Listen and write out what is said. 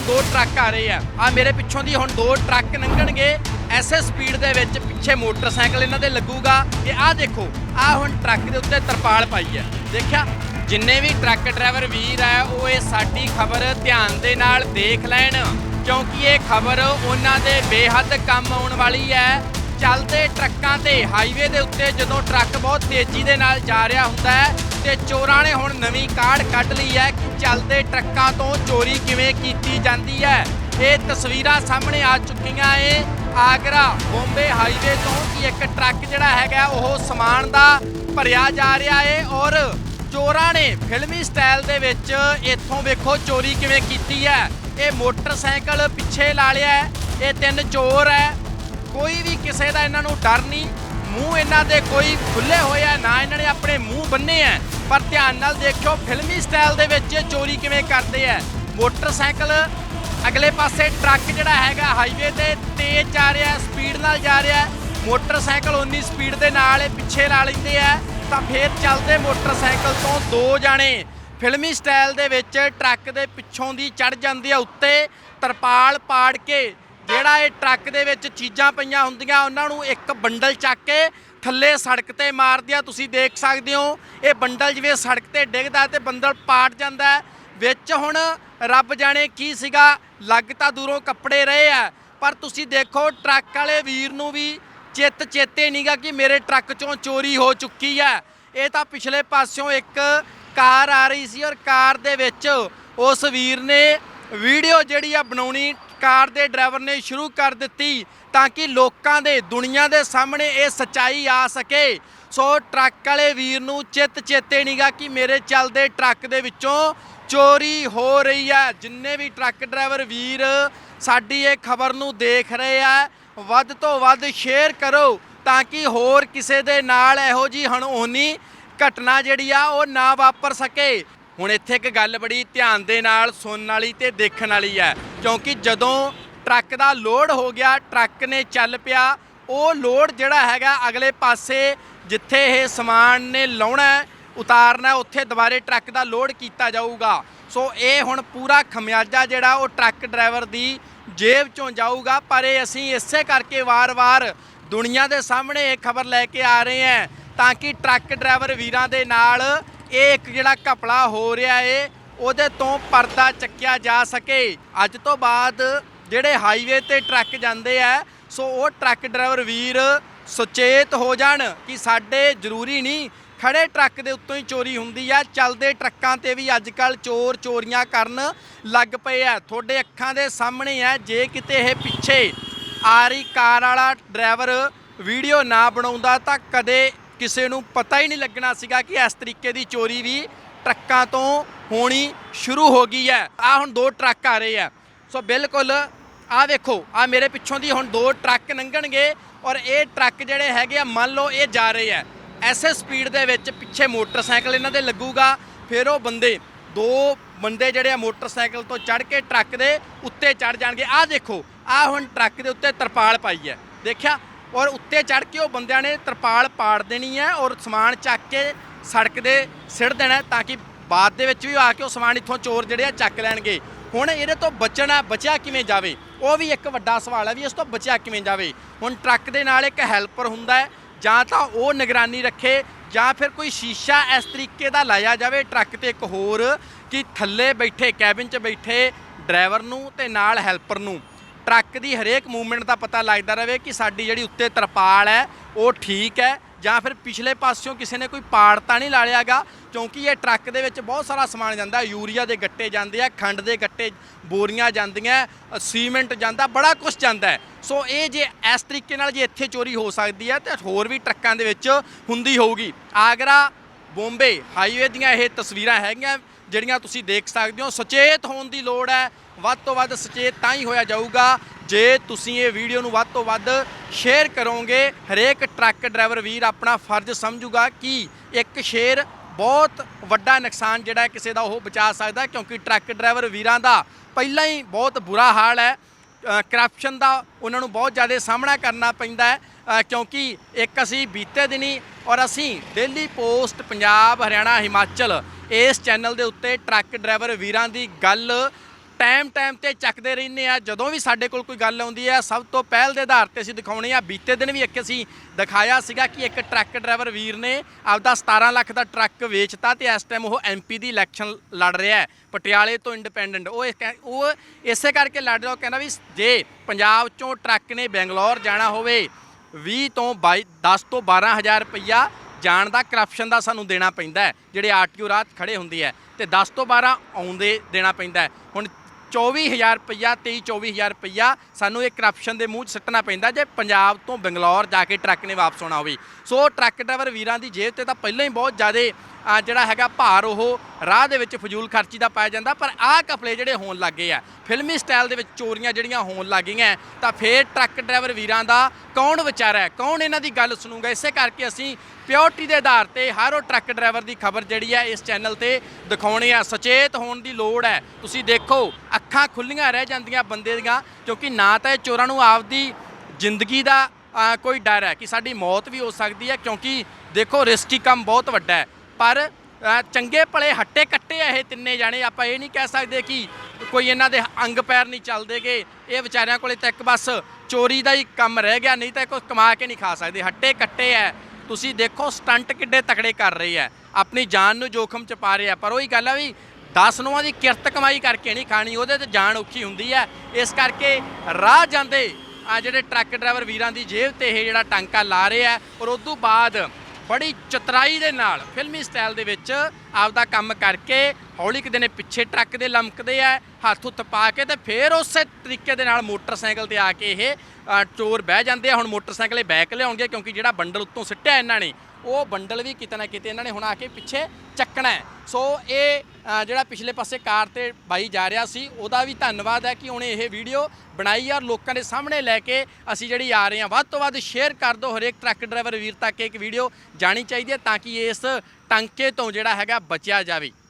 ਹੁਣ ਦੋ ਟਰੱਕ ਆ ਰਹੇ ਆ। ਆ ਮੇਰੇ ਪਿੱਛੋਂ ਦੀ ਹੁਣ ਦੋ ਟਰੱਕ ਲੰਘਣਗੇ। ਐਸੇ ਸਪੀਡ ਦੇ ਵਿੱਚ ਪਿੱਛੇ ਮੋਟਰਸਾਈਕਲ ਇਹਨਾਂ ਦੇ ਲੱਗੂਗਾ। ਕਿ ਆਹ ਦੇਖੋ, ਆਹ ਹੁਣ ਟਰੱਕ ਦੇ ਉੱਤੇ ਤਰਪਾਲ ਪਾਈ ਹੈ ਦੇਖਿਆ, ਜਿੰਨੇ ਵੀ ਟਰੱਕ ਡਰਾਈਵਰ ਵੀਰ ਹੈ ਉਹ ਇਹ ਸਾਡੀ ਖਬਰ ਧਿਆਨ ਦੇ ਨਾਲ ਦੇਖ ਲੈਣ। ਕਿਉਂਕਿ ਇਹ ਖਬਰ ਉਹਨਾਂ ਦੇ ਬੇਹੱਦ ਕੰਮ ਆਉਣ ਵਾਲੀ ਹੈ ਚੱਲਦੇ ਟਰੱਕਾਂ ਤੇ ਹਾਈਵੇ ਦੇ ਉੱਤੇ ਜਦੋਂ ਟਰੱਕ ਬਹੁਤ ਤੇਜ਼ੀ ਦੇ ਨਾਲ ਜਾ ਰਿਹਾ ਹੁੰਦਾ ਹੈ ਤੇ ਚੋਰਾਂ ਨੇ ਹੁਣ ਨਵੀਂ ਕਾਢ ਕੱਢ ਲਈ ਹੈ ਕਿ ਚੱਲਦੇ ਟਰੱਕਾਂ ਤੋਂ ਚੋਰੀ ਕਿਵੇਂ ਕੀਤੀ ਜਾਂਦੀ ਹੈ। ਇਹ ਤਸਵੀਰਾਂ ਸਾਹਮਣੇ ਆ ਚੁੱਕੀਆਂ ਏ। ਆਗਰਾ, ਬੰਬੇ ਹਾਈਵੇ ਤੋਂ ਕਿ ਇੱਕ ਟਰੱਕ ਜਿਹੜਾ ਹੈਗਾ ਉਹ ਸਮਾਨ ਦਾ ਭਰਿਆ ਜਾ ਰਿਹਾ ਏ ਔਰ ਚੋਰਾਂ ਨੇ ਫਿਲਮੀ ਸਟਾਈਲ ਦੇ ਵਿੱਚ ਇੱਥੋਂ ਵੇਖੋ ਚੋਰੀ ਕਿਵੇਂ ਕੀਤੀ ਹੈ। ਇਹ ਮੋਟਰਸਾਈਕਲ ਪਿੱਛੇ ਲਾ ਲਿਆ ਹੈ। ਇਹ ਤਿੰਨ ਚੋਰ ਹੈ। ਕੋਈ ਵੀ ਕਿਸੇ ਦਾ ਇਹਨਾਂ ਨੂੰ ਡਰ ਨਹੀਂ। ਮੂੰਹ ਇਹਨਾਂ ਦੇ ਕੋਈ ਖੁੱਲੇ ਹੋਏ ਆ, ਨਾ ਇਹਨਾਂ ਨੇ ਆਪਣੇ ਮੂੰਹ ਬੰਨੇ ਆ ਪਰ ਧਿਆਨ ਨਾਲ ਦੇਖਿਓ, ਫਿਲਮੀ ਸਟਾਈਲ ਦੇ ਵਿੱਚ ਚੋਰੀ ਕਿਵੇਂ ਕਰਦੇ ਆ ਮੋਟਰਸਾਈਕਲ ਅਗਲੇ ਪਾਸੇ ਟਰੱਕ ਜਿਹੜਾ ਹੈਗਾ ਹਾਈਵੇ ਤੇ ਤੇਜ਼ ਜਾ ਰਿਹਾ ਸਪੀਡ ਨਾਲ ਜਾ ਰਿਹਾ ਮੋਟਰਸਾਈਕਲ ਉਨੀ ਸਪੀਡ ਦੇ ਨਾਲ ਇਹ ਪਿੱਛੇ ਲਾ ਲੈਂਦੇ ਆ ਤਾਂ ਫੇਰ ਚੱਲਦੇ ਮੋਟਰਸਾਈਕਲ ਤੋਂ ਦੋ ਜਾਣੇ। ਫਿਲਮੀ ਸਟਾਈਲ ਦੇ ਵਿੱਚ ਟਰੱਕ ਦੇ ਪਿੱਛੋਂ ਦੀ ਚੜ ਜਾਂਦੇ ਆ ਉੱਤੇ ਤਰਪਾਲ ਪਾੜ ਕੇ ਜਿਹੜਾ ਇਹ ਟਰੱਕ ਦੇ ਵਿੱਚ ਚੀਜ਼ਾਂ ਪਈਆਂ ਹੁੰਦੀਆਂ, ਉਹਨਾਂ ਨੂੰ ਇੱਕ ਬੰਡਲ ਚੱਕ ਕੇ ਥੱਲੇ ਸੜਕ ਤੇ ਮਾਰਦੇ ਆ। ਤੁਸੀਂ ਦੇਖ ਸਕਦੇ ਹੋ, ਇਹ ਬੰਡਲ ਜਿਵੇਂ ਸੜਕ ਤੇ ਡਿੱਗਦਾ ਤੇ ਬੰਡਲ ਪਾਟ ਜਾਂਦਾ ਵਿੱਚ ਹੁਣ ਰੱਬ ਜਾਣੇ ਕੀ ਸੀਗਾ, ਲੱਗ ਤਾਂ ਦੂਰੋਂ ਕੱਪੜੇ ਰਹੇ ਆ, ਪਰ ਤੁਸੀਂ ਦੇਖੋ, ਟਰੱਕ ਵਾਲੇ ਵੀਰ ਨੂੰ ਵੀ ਚਿੱਤ ਚੇਤੇ ਨਹੀਂਗਾ ਕਿ ਮੇਰੇ ਟਰੱਕ ਚੋਂ ਚੋਰੀ ਹੋ ਚੁੱਕੀ ਹੈ ਇਹ ਤਾਂ ਪਿਛਲੇ ਪਾਸਿਓਂ ਇੱਕ ਕਾਰ ਆ ਰਹੀ ਸੀ ਔਰ ਕਾਰ ਦੇ ਵਿੱਚ ਉਸ ਵੀਰ ਨੇ ਵੀਡੀਓ ਜਿਹੜੀ ਆ ਬਣਾਉਣੀ ਕਾਰ ਦੇ ਡਰਾਈਵਰ ਨੇ ਸ਼ੁਰੂ ਕਰ ਦਿੱਤੀ ਤਾਂ ਕਿ ਲੋਕਾਂ ਦੇ, ਦੁਨੀਆ ਦੇ ਸਾਹਮਣੇ ਇਹ ਸੱਚਾਈ ਆ ਸਕੇ। ਸੋ ਟਰੱਕ ਵਾਲੇ ਵੀਰ ਨੂੰ ਚਿੱਤ ਚੇਤੇ ਨਹੀਂਗਾ ਕਿ ਮੇਰੇ ਚੱਲਦੇ ਟਰੱਕ ਦੇ ਵਿੱਚੋਂ ਚੋਰੀ ਹੋ ਰਹੀ ਹੈ। ਜਿੰਨੇ ਵੀ ਟਰੱਕ ਡਰਾਈਵਰ ਵੀਰ ਸਾਡੀ ਇਹ ਖਬਰ ਨੂੰ ਦੇਖ ਰਹੇ ਆ, ਵੱਧ ਤੋਂ ਵੱਧ ਸ਼ੇਅਰ ਕਰੋ ਤਾਂ ਕਿ ਹੋਰ ਕਿਸੇ ਦੇ ਨਾਲ ਇਹੋ ਜੀ ਹਣੋਨੀ ਘਟਨਾ ਜਿਹੜੀ ਆ ਉਹ ਨਾ ਵਾਪਰ ਸਕੇ। ਹੁਣ ਇੱਥੇ ਇੱਕ ਗੱਲ ਬੜੀ ਧਿਆਨ ਦੇ ਨਾਲ, ਸੁਣਨ ਵਾਲੀ ਤੇ ਦੇਖਣ ਵਾਲੀ ਹੈ। ਕਿਉਂਕਿ ਜਦੋਂ ਟਰੱਕ ਦਾ ਲੋਡ ਹੋ ਗਿਆ, ਟਰੱਕ ਨੇ ਚੱਲ ਪਿਆ, ਉਹ ਲੋਡ ਜਿਹੜਾ ਹੈਗਾ ਅਗਲੇ ਪਾਸੇ ਜਿੱਥੇ ਇਹ ਸਮਾਨ ਨੇ ਲਾਉਣਾ ਉਤਾਰਨਾ ਉੱਥੇ ਦੁਬਾਰੇ ਟਰੱਕ ਦਾ ਲੋਡ ਕੀਤਾ ਜਾਊਗਾ। ਸੋ ਇਹ ਹੁਣ ਪੂਰਾ ਖਮਿਆਜਾ ਜਿਹੜਾ ਉਹ ਟਰੱਕ ਡਰਾਈਵਰ ਦੀ ਜੇਬ ਚੋਂ ਜਾਊਗਾ, ਪਰ ਇਹ ਅਸੀਂ ਇਸੇ ਕਰਕੇ ਵਾਰ-ਵਾਰ ਦੁਨੀਆ ਦੇ ਸਾਹਮਣੇ ਇਹ ਖਬਰ ਲੈ ਕੇ ਆ ਰਹੇ ਹਾਂ ਤਾਂ ਕਿ ਟਰੱਕ ਡਰਾਈਵਰ ਵੀਰਾਂ ਦੇ ਨਾਲ ਇਹ ਇੱਕ ਜਿਹੜਾ ਘਪਲਾ ਹੋ ਰਿਹਾ ਏ ਉਹਦੇ ਤੋਂ ਪਰਦਾ ਚੱਕਿਆ ਜਾ ਸਕੇ। ਅੱਜ ਤੋਂ ਬਾਅਦ ਜਿਹੜੇ ਹਾਈਵੇ ਤੇ ਟਰੱਕ ਜਾਂਦੇ ਆ, ਸੋ ਉਹ ਟਰੱਕ ਡਰਾਈਵਰ ਵੀਰ ਸੁਚੇਤ ਹੋ ਜਾਣ ਕਿ ਸਾਡੇ ਜ਼ਰੂਰੀ ਨਹੀਂ ਖੜੇ ਟਰੱਕ ਦੇ ਉੱਤੋਂ ਹੀ ਚੋਰੀ ਹੁੰਦੀ ਆ, ਚੱਲਦੇ ਟਰੱਕਾਂ ਤੇ ਵੀ ਅੱਜ ਕੱਲ ਚੋਰ ਚੋਰੀਆਂ ਕਰਨ ਲੱਗ ਪਏ ਆ। ਤੁਹਾਡੇ ਅੱਖਾਂ ਦੇ ਸਾਹਮਣੇ ਆ, ਜੇ ਕਿਤੇ ਇਹ ਪਿੱਛੇ ਆ ਰਹੀ ਕਾਰ ਵਾਲਾ ਡਰਾਈਵਰ ਵੀਡੀਓ ਨਾ ਬਣਾਉਂਦਾ ਤਾਂ ਕਦੇ ਕਿਸੇ ਨੂੰ ਪਤਾ ਹੀ ਨਹੀਂ ਲੱਗਣਾ ਸੀਗਾ ਕਿ ਇਸ ਤਰੀਕੇ ਦੀ ਚੋਰੀ ਵੀ ਟਰੱਕਾਂ ਤੋਂ ਹੋਣੀ ਸ਼ੁਰੂ ਹੋ ਗਈ ਹੈ। ਆ ਹੁਣ ਦੋ ਟਰੱਕ ਆ ਰਹੇ ਆ। ਸੋ ਬਿਲਕੁਲ ਆ ਵੇਖੋ ਆ ਮੇਰੇ ਪਿੱਛੋਂ ਦੀ ਹੁਣ ਦੋ ਟਰੱਕ ਲੰਘਣਗੇ ਔਰ ਇਹ ਟਰੱਕ ਜਿਹੜੇ ਹੈਗੇ ਆ, ਮੰਨ ਲਓ ਇਹ ਜਾ ਰਹੇ ਆ। ਐਸੇ ਸਪੀਡ ਦੇ ਵਿੱਚ ਪਿੱਛੇ ਮੋਟਰਸਾਈਕਲ ਇਹਨਾਂ ਦੇ ਲੱਗੂਗਾ, ਫਿਰ ਉਹ ਬੰਦੇ, ਦੋ ਬੰਦੇ ਜਿਹੜੇ ਆ ਮੋਟਰਸਾਈਕਲ ਤੋਂ ਚੜ ਕੇ ਟਰੱਕ ਦੇ ਉੱਤੇ ਚੜ ਜਾਣਗੇ। ਆਹ ਦੇਖੋ, ਆਹ ਹੁਣ ਟਰੱਕ ਦੇ ਉੱਤੇ ਤਰਪਾਲ ਪਾਈ ਹੈ। ਦੇਖਿਆ? ਔਰ ਉੱਤੇ ਚੜ ਕੇ ਉਹ ਬੰਦਿਆਂ ਨੇ ਤਰਪਾਲ ਪਾੜ ਦੇਣੀ ਹੈ ਔਰ ਸਮਾਨ ਚੱਕ ਕੇ ਸੜਕ ਦੇ ਸਿੱਟ ਦੇਣਾ ਤਾਂ ਕਿ ਬਾਅਦ ਦੇ ਵਿੱਚ ਵੀ ਆ ਕੇ ਉਹ ਸਮਾਨ ਇੱਥੋਂ ਚੋਰ ਜਿਹੜੇ ਆ ਚੱਕ ਲੈਣਗੇ। ਹੁਣ ਇਹਦੇ ਤੋਂ ਬਚਣਾ, ਬਚਿਆ ਕਿਵੇਂ ਜਾਵੇ? ਉਹ ਵੀ ਇੱਕ ਵੱਡਾ ਸਵਾਲ ਹੈ ਵੀ ਇਸ ਤੋਂ ਬਚਿਆ ਕਿਵੇਂ ਜਾਵੇ? ਹੁਣ ਟਰੱਕ ਦੇ ਨਾਲ ਇੱਕ ਹੈਲਪਰ ਹੁੰਦਾ ਹੈ, ਜਾਂ ਤਾਂ ਉਹ ਨਿਗਰਾਨੀ ਰੱਖੇ, ਜਾਂ ਫਿਰ ਕੋਈ ਸ਼ੀਸ਼ਾ ਇਸ ਤਰੀਕੇ ਦਾ ਲਾਇਆ ਜਾਵੇ ਟਰੱਕ ਤੇ ਇੱਕ ਹੋਰ ਕਿ ਥੱਲੇ ਬੈਠੇ, ਕੈਬਿਨ 'ਚ ਬੈਠੇ ਡਰਾਈਵਰ ਨੂੰ ਤੇ ਨਾਲ ਹੈਲਪਰ ਨੂੰ। ਟਰੱਕ ਦੀ ਹਰੇਕ ਮੂਵਮੈਂਟ ਦਾ ਪਤਾ ਲੱਗਦਾ ਰਹੇ ਕਿ ਸਾਡੀ ਜਿਹੜੀ ਉੱਤੇ ਤਰਪਾਲ ਹੈ, ਉਹ ਠੀਕ ਹੈ। ਜਾਂ ਫਿਰ ਪਿਛਲੇ ਪਾਸਿਓਂ ਕਿਸੇ ਨੇ ਕੋਈ ਪਾੜ ਤਾਂ ਨਹੀਂ ਲਾ ਲਿਆਗਾ ਕਿਉਂਕਿ ਇਹ ਟਰੱਕ ਦੇ ਵਿੱਚ ਬਹੁਤ ਸਾਰਾ ਸਮਾਨ ਜਾਂਦਾ ਯੂਰੀਆ ਦੇ ਗੱਟੇ ਜਾਂਦੇ ਆ, ਖੰਡ ਦੇ ਗੱਟੇ ਬੋਰੀਆਂ ਜਾਂਦੀਆਂ ਸੀਮੈਂਟ ਜਾਂਦਾ, ਬੜਾ ਕੁਝ ਜਾਂਦਾ ਸੋ ਇਹ ਜੇ ਇਸ ਤਰੀਕੇ ਨਾਲ ਜੇ ਇੱਥੇ ਚੋਰੀ ਹੋ ਸਕਦੀ ਹੈ, ਤੇ ਹੋਰ ਵੀ ਟਰੱਕਾਂ ਦੇ ਵਿੱਚ ਹੁੰਦੀ ਹੋਊਗੀ। ਆਗਰਾ, ਬੰਬੇ ਹਾਈਵੇ ਦੀਆਂ ਇਹ ਤਸਵੀਰਾਂ ਹੈਗੀਆਂ, ਜਿਹੜੀਆਂ ਤੁਸੀਂ ਦੇਖ ਸਕਦੇ ਹੋ। ਸੁਚੇਤ ਹੋਣ ਦੀ ਲੋੜ ਹੈ, ਵੱਧ ਤੋਂ ਵੱਧ ਸੁਚੇਤ ਤਾਂ ਹੀ ਹੋਇਆ ਜਾਊਗਾ ਜੇ ਤੁਸੀਂ ਇਹ ਵੀਡੀਓ ਨੂੰ ਵੱਧ ਤੋਂ ਵੱਧ ਸ਼ੇਅਰ ਕਰੋਗੇ, ਹਰੇਕ ਟਰੱਕ ਡਰਾਈਵਰ ਵੀਰ ਆਪਣਾ ਫਰਜ਼ ਸਮਝੂਗਾ ਕਿ ਇੱਕ ਸ਼ੇਅਰ ਬਹੁਤ ਵੱਡਾ ਨੁਕਸਾਨ ਜਿਹੜਾ ਕਿਸੇ ਦਾ ਉਹ ਬਚਾ ਸਕਦਾ ਕਿਉਂਕਿ ਟਰੱਕ ਡਰਾਈਵਰ ਵੀਰਾਂ ਦਾ ਪਹਿਲਾਂ ਹੀ ਬਹੁਤ ਬੁਰਾ ਹਾਲ ਹੈ ਕਰਪਸ਼ਨ ਦਾ ਉਹਨਾਂ ਨੂੰ ਬਹੁਤ ਜ਼ਿਆਦਾ ਸਾਹਮਣਾ ਕਰਨਾ ਪੈਂਦਾ ਹੈ ਕਿਉਂਕਿ ਇੱਕ ਅਸੀਂ ਬੀਤੇ ਦਿਨੀ ਔਰ ਅਸੀਂ ਡੇਲੀ ਪੋਸਟ ਪੰਜਾਬ, ਹਰਿਆਣਾ, ਹਿਮਾਚਲ ਇਸ ਚੈਨਲ ਦੇ ਉੱਤੇ ਟਰੱਕ ਡਰਾਈਵਰ ਵੀਰਾਂ ਦੀ ਗੱਲ ਟਾਈਮ ਟਾਈਮ ਤੇ ਚੱਕਦੇ ਰਹਿੰਦੇ ਆ। ਜਦੋਂ ਵੀ ਸਾਡੇ ਕੋਲ ਕੋਈ ਗੱਲ ਆਉਂਦੀ ਹੈ ਸਭ ਤੋਂ ਪਹਿਲ ਦੇ ਆਧਾਰ ਤੇ ਅਸੀਂ ਦਿਖਾਉਣੇ ਆ। ਬੀਤੇ ਦਿਨ ਵੀ ਇੱਕ ਅਸੀਂ ਦਿਖਾਇਆ ਸੀਗਾ ਕਿ ਇੱਕ ਟਰੱਕ ਡਰਾਈਵਰ ਵੀਰ ਨੇ ਆਪਦਾ 17 ਲੱਖ ਦਾ ਟਰੱਕ ਵੇਚਤਾ ਤੇ ਇਸ ਟਾਈਮ ਉਹ ਐਮਪੀ ਦੀ ਇਲੈਕਸ਼ਨ ਲੜ ਰਿਹਾ ਹੈ। ਪਟਿਆਲੇ ਤੋਂ ਇੰਡੀਪੈਂਡੈਂਟ ਉਹ ਇਹ ਉਹ ਇਸੇ ਕਰਕੇ ਲੜ ਰਿਹਾ, ਉਹ ਕਹਿੰਦਾ ਵੀ ਜੇ ਪੰਜਾਬ ਚੋਂ ਟਰੱਕ ਨੇ ਬੈਂਗਲੌਰ ਜਾਣਾ ਹੋਵੇ 20 ਤੋਂ 22 10 ਤੋਂ 12000 ਰੁਪਈਆ ਜਾਣ ਦਾ ਕਰਪਸ਼ਨ ਦਾ ਸਾਨੂੰ ਦੇਣਾ ਪੈਂਦਾ ਹੈ, ਜਿਹੜੇ ਆਰਟੀਓ ਰਾਤ ਖੜੇ ਹੁੰਦੇ ਹੈ ਤੇ 10 ਤੋਂ 12 ਆਉਂਦੇ, ਦੇਣਾ ਪੈਂਦਾ ਹੁਣ 24000 ਰੁਪਈਆ 23 24000 ਰੁਪਈਆ। ਸਾਨੂੰ ਇਹ ਕਰਪਸ਼ਨ ਦੇ ਮੂੰਹ 'ਚ ਸੱਟਣਾ ਪੈਂਦਾ ਜੇ ਪੰਜਾਬ ਤੋਂ ਬੰਗਲੌਰ ਜਾ ਕੇ ਟਰੱਕ ਨੇ ਵਾਪਸ ਆਉਣਾ ਹੋਵੇ। ਸੋ ਟਰੱਕ ਡਰਾਈਵਰ ਵੀਰਾਂ ਦੀ ਜੇਬ ਤੇ ਤਾਂ ਪਹਿਲਾਂ ਹੀ ਬਹੁਤ ਜ਼ਿਆਦੇ ਜਿਹੜਾ ਹੈਗਾ ਭਾਰ ਉਹ ਰਾਹ ਦੇ ਵਿੱਚ ਫਜ਼ੂਲ ਖਰਚੀ ਦਾ ਪਾਇਆ ਜਾਂਦਾ, ਪਰ ਆਹ ਕਪਲੇ ਜਿਹੜੇ ਹੋਣ ਲੱਗੇ ਆ, ਫਿਲਮੀ ਸਟਾਈਲ ਦੇ ਵਿੱਚ ਚੋਰੀਆਂ ਜਿਹੜੀਆਂ ਹੋਣ ਲੱਗੀਆਂ ਤਾਂ ਫੇਰ ਟਰੱਕ ਡਰਾਈਵਰ ਵੀਰਾਂ ਦਾ ਕੌਣ ਵਿਚਾਰਾ ਹੈ? ਕੌਣ ਇਹਨਾਂ ਦੀ ਗੱਲ ਸੁਣੂਗਾ? ਇਸੇ ਕਰਕੇ ਅਸੀਂ ਪਿਓਰਟੀ ਦੇ ਆਧਾਰ ਤੇ ਹਰ ਉਹ ਟਰੱਕ ਡਰਾਈਵਰ ਦੀ ਖਬਰ ਜਿਹੜੀ ਹੈ ਇਸ ਚੈਨਲ ਤੇ ਦਿਖਾਉਣੀ ਆ ਸੁਚੇਤ ਹੋਣ ਦੀ ਲੋੜ ਹੈ। ਤੁਸੀਂ ਦੇਖੋ, ਅੱਖਾਂ ਖੁੱਲੀਆਂ ਰਹਿ ਜਾਂਦੀਆਂ ਬੰਦੇ ਦੀਆਂ, ਕਿਉਂਕਿ ਨਾ ਤਾਂ ਇਹ ਚੋਰਾਂ ਨੂੰ ਆਪਦੀ ਜ਼ਿੰਦਗੀ ਦਾ ਕੋਈ ਡਰ ਹੈ ਕਿ ਸਾਡੀ ਮੌਤ ਵੀ ਹੋ ਸਕਦੀ ਹੈ, ਕਿਉਂਕਿ ਦੇਖੋ ਰਿਸਕੀ ਕੰਮ ਬਹੁਤ ਵੱਡਾ ਹੈ। ਪਰ ਚੰਗੇ ਭਲੇ ਹੱਟੇ ਕੱਟੇ ਆ ਇਹ ਤਿੰਨੇ ਜਾਣੇ। ਆਪਾਂ ਇਹ ਨਹੀਂ ਕਹਿ ਸਕਦੇ ਕਿ ਕੋਈ ਇਹਨਾਂ ਦੇ ਅੰਗ ਪੈਰ ਨਹੀਂ ਚੱਲਦੇਗੇ ਇਹ ਵਿਚਾਰਿਆਂ ਕੋਲੇ ਤਾਂ ਇੱਕ ਬਸ ਚੋਰੀ ਦਾ ਹੀ ਕੰਮ ਰਹਿ ਗਿਆ, ਨਹੀਂ ਤਾਂ ਕੁਝ ਕਮਾ ਕੇ ਨਹੀਂ ਖਾ ਸਕਦੇ। ਹੱਟੇ ਕੱਟੇ ਐ ਤੁਸੀਂ ਦੇਖੋ ਸਟੰਟ ਕਿੱਡੇ ਤਕੜੇ ਕਰ ਰਹੇ ਹੈ। ਆਪਣੀ ਜਾਨ ਨੂੰ ਜੋਖਮ ਚ ਪਾ ਰਹੇ ਆ ਪਰ ਉਹੀ ਗੱਲ ਆ ਵੀ 10 ਨੂੰਆਂ ਦੀ ਕਿਰਤ ਕਮਾਈ ਕਰਕੇ ਨਹੀਂ ਖਾਣੀ, ਉਹਦੇ ਤੇ ਜਾਨ ਔਖੀ ਹੁੰਦੀ ਹੈ। ਇਸ ਕਰਕੇ ਰਾਹ ਜਾਂਦੇ ਆ ਜਿਹੜੇ ਟਰੱਕ ਡਰਾਈਵਰ ਵੀਰਾਂ ਦੀ ਜੇਬ ਤੇ ਇਹ ਜਿਹੜਾ ਟਾਂਕਾ ਲਾ ਰਹੇ ਆ। ਔਰ ਉਸ ਤੋਂ ਬਾਅਦ ਬੜੀ ਚਤਰਾਈ ਦੇ ਨਾਲ ਫਿਲਮੀ ਸਟਾਈਲ ਦੇ ਵਿੱਚ ਆਪਦਾ ਕੰਮ ਕਰਕੇ ਹੌਲੀ ਕਿਤੇ ਨੇ ਪਿੱਛੇ ਟਰੱਕ ਦੇ ਲਮਕਦੇ ਆ, ਹੱਥ ਹੁੱਥ ਪਾ ਕੇ ਤੇ ਫੇਰ ਉਸੇ ਤਰੀਕੇ ਦੇ ਨਾਲ ਮੋਟਰਸਾਈਕਲ ਤੇ ਆ ਕੇ ਇਹ ਚੋਰ ਬਹਿ ਜਾਂਦੇ ਆ। ਹੁਣ ਮੋਟਰਸਾਈਕਲੇ ਬੈਕ ਲਿਆਉਣਗੇ ਕਿਉਂਕਿ ਜਿਹੜਾ ਬੰਡਲ ਉੱਤੋਂ ਸਿੱਟਿਆ ਇਹਨਾਂ ਨੇ ਉਹ ਬੰਡਲ ਵੀ ਕਿਤੇ ਨਾ ਕਿਤੇ ਇਹਨਾਂ ਨੇ ਹੁਣ ਆ ਕੇ ਪਿੱਛੇ ਚੱਕਣਾ ਹੈ। ਸੋ ਇਹ ਜਿਹੜਾ ਪਿਛਲੇ ਪਾਸੇ ਕਾਰ ਤੇ ਬਾਈ ਜਾ ਰਿਹਾ ਸੀ, ਉਹਦਾ ਵੀ ਧੰਨਵਾਦ ਹੈ ਕਿ ਉਹਨੇ ਇਹ ਵੀਡੀਓ ਬਣਾਈ ਔਰ ਲੋਕਾਂ ਦੇ ਸਾਹਮਣੇ ਲੈ ਕੇ ਅਸੀਂ ਜਿਹੜੀ ਆ ਰਹੇ ਹਾਂ। ਵੱਧ ਤੋਂ ਵੱਧ ਸ਼ੇਅਰ ਕਰ ਦਿਓ, ਹਰੇਕ ਟਰੱਕ ਡਰਾਈਵਰ ਵੀਰ ਤੱਕ ਇੱਕ ਵੀਡੀਓ ਜਾਣੀ ਚਾਹੀਦੀ ਹੈ ਤਾਂ ਕਿ ਇਸ ਟਾਂਕੇ ਤੋਂ ਜਿਹੜਾ ਹੈਗਾ ਬਚਿਆ ਜਾਵੇ।